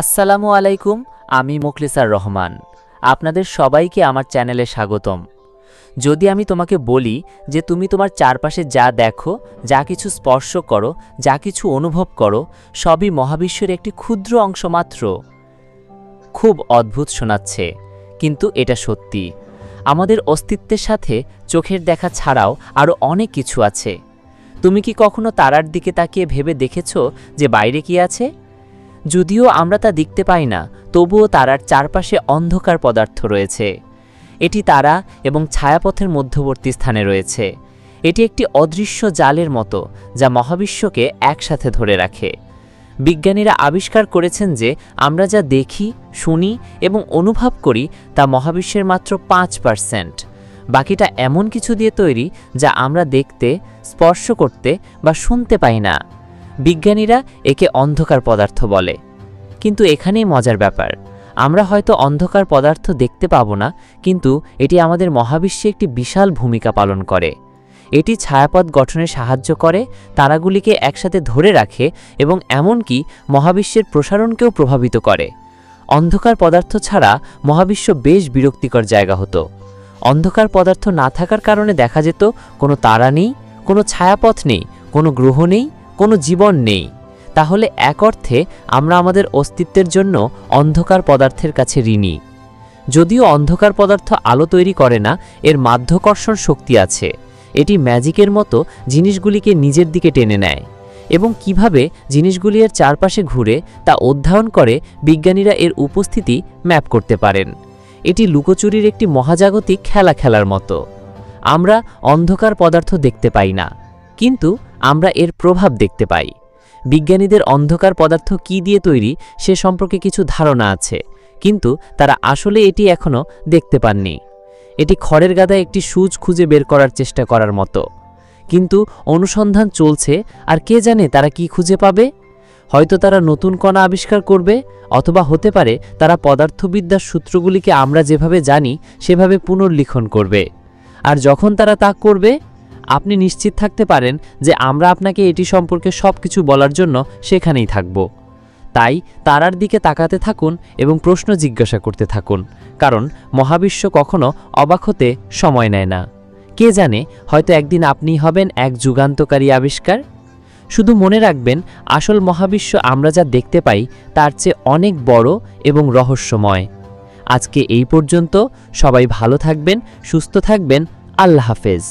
আসসালামু আলাইকুম, আমি মুখলিসার রহমান। আপনাদের সবাইকে আমার চ্যানেলে স্বাগতম। যদি আমি তোমাকে বলি যে তুমি তোমার চারপাশে যা দেখো, যা কিছু স্পর্শ করো, যা কিছু অনুভব করো, সবই মহাবিশ্বের একটি ক্ষুদ্র অংশ মাত্র। খুব অদ্ভুত শোনাচ্ছে, কিন্তু এটা সত্যি। আমাদের অস্তিত্বের সাথে চোখের দেখা ছাড়াও আরও অনেক কিছু আছে। তুমি কি কখনো তারার দিকে তাকিয়ে ভেবে দেখেছ যে বাইরে কি আছে? যদিও আমরা তা দেখতে পাই না, তবুও তারার চারপাশে অন্ধকার পদার্থ রয়েছে। এটি তারা এবং ছায়াপথের মধ্যবর্তী স্থানে রয়েছে। এটি একটি অদৃশ্য জালের মতো, যা মহাবিশ্বকে একসাথে ধরে রাখে। বিজ্ঞানীরা আবিষ্কার করেছেন যে, আমরা যা দেখি, শুনি এবং অনুভব করি তা মহাবিশ্বের মাত্র পাঁচ পার্সেন্ট। বাকিটা এমন কিছু দিয়ে তৈরি যা আমরা দেখতে, স্পর্শ করতে বা শুনতে পাই না। বিজ্ঞানীরা একে অন্ধকার পদার্থ বলে। কিন্তু এখানেই মজার ব্যাপার। আমরা হয়তো অন্ধকার পদার্থ দেখতে পাব না, কিন্তু এটি আমাদের মহাবিশ্বে একটি বিশাল ভূমিকা পালন করে। এটি ছায়াপথ গঠনে সাহায্য করে, তারাগুলিকে একসাথে ধরে রাখে এবং এমনকি মহাবিশ্বের প্রসারণকেও প্রভাবিত করে। অন্ধকার পদার্থ ছাড়া মহাবিশ্ব বেশ বিরক্তিকর জায়গা হতো। অন্ধকার পদার্থ না থাকার কারণে দেখা যেত কোনো তারা নেই, কোনো ছায়াপথ নেই, কোনো গ্রহ নেই কোনো জীবন নেই। তাহলে এক অর্থে আমরা আমাদের অস্তিত্বের জন্য অন্ধকার পদার্থের কাছে ঋণী। যদিও অন্ধকার পদার্থ আলো তৈরি করে না, এর মাধ্যাকর্ষণ শক্তি আছে। এটি ম্যাজিকের মতো জিনিসগুলিকে নিজের দিকে টেনে নেয়। এবং কীভাবে জিনিসগুলি এর চারপাশে ঘুরে তা অধ্যয়ন করে বিজ্ঞানীরা এর উপস্থিতি ম্যাপ করতে পারেন। এটি লুকোচুরির একটি মহাজাগতিক খেলা খেলার মতো। আমরা অন্ধকার পদার্থ দেখতে পাই না। কিন্তু আমরা এর প্রভাব দেখতে পাই। বিজ্ঞানীদের অন্ধকার পদার্থ কি দিয়ে তৈরি সে সম্পর্কে কিছু ধারণা আছে, কিন্তু তারা আসলে এটি এখনও দেখতে পাননি। এটি খড়ের গাদায় একটি সুচ খুঁজে বের করার চেষ্টা করার মতো। কিন্তু অনুসন্ধান চলছে, আর কে জানে তারা কি খুঁজে পাবে? হয়তো তারা নতুন কণা আবিষ্কার করবে, অথবা হতে পারে তারা পদার্থবিদ্যার সূত্রগুলিকে আমরা যেভাবে জানি, সেভাবে পুনর্লিখন করবে। আর যখন তারা তা করবে আপনি নিশ্চিত থাকতে পারেন যে আমরা আপনাকে এটি সম্পর্কে সব কিছু বলার জন্য সেখানেই থাকব। তাই তারার দিকে তাকাতে থাকুন এবং প্রশ্ন জিজ্ঞাসা করতে থাকুন, কারণ মহাবিশ্ব কখনো অবাক হতে সময় নেয় না। কে জানে, হয়তো একদিন আপনি হবেন এক যুগান্তকারী আবিষ্কার? শুধু মনে রাখবেন, আসল মহাবিশ্ব আমরা যা দেখতে পাই তার চেয়ে অনেক বড় এবং রহস্যময়। আজকে এই পর্যন্ত, সবাই ভালো থাকবেন, সুস্থ থাকবেন, আল্লাহ হাফেজ।